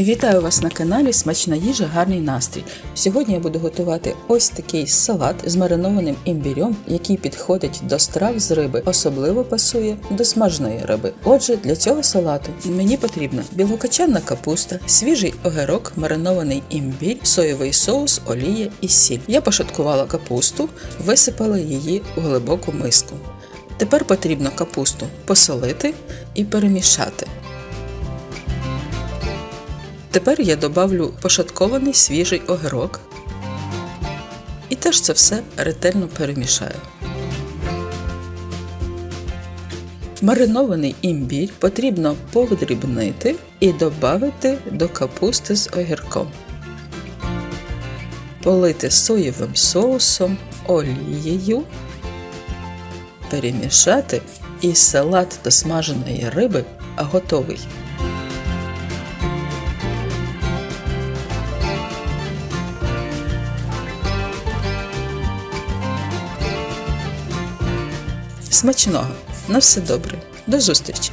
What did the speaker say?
Вітаю вас на каналі Смачна їжа, гарний настрій. Сьогодні я буду готувати ось такий салат з маринованим імбірем, який підходить до страв з риби, особливо пасує до смаженої риби. Отже, для цього салату мені потрібна білокочанна капуста, свіжий огірок, маринований імбір, соєвий соус, олія і сіль. Я пошаткувала капусту, висипала її у глибоку миску. Тепер потрібно капусту посолити і перемішати. Тепер я добавлю пошаткований свіжий огірок і теж це все ретельно перемішаю. Маринований імбір потрібно подрібнити і додати до капусти з огірком. Полити соєвим соусом, олією, перемішати і салат до смаженої риби готовий. Смачного! На все добре. До зустрічі!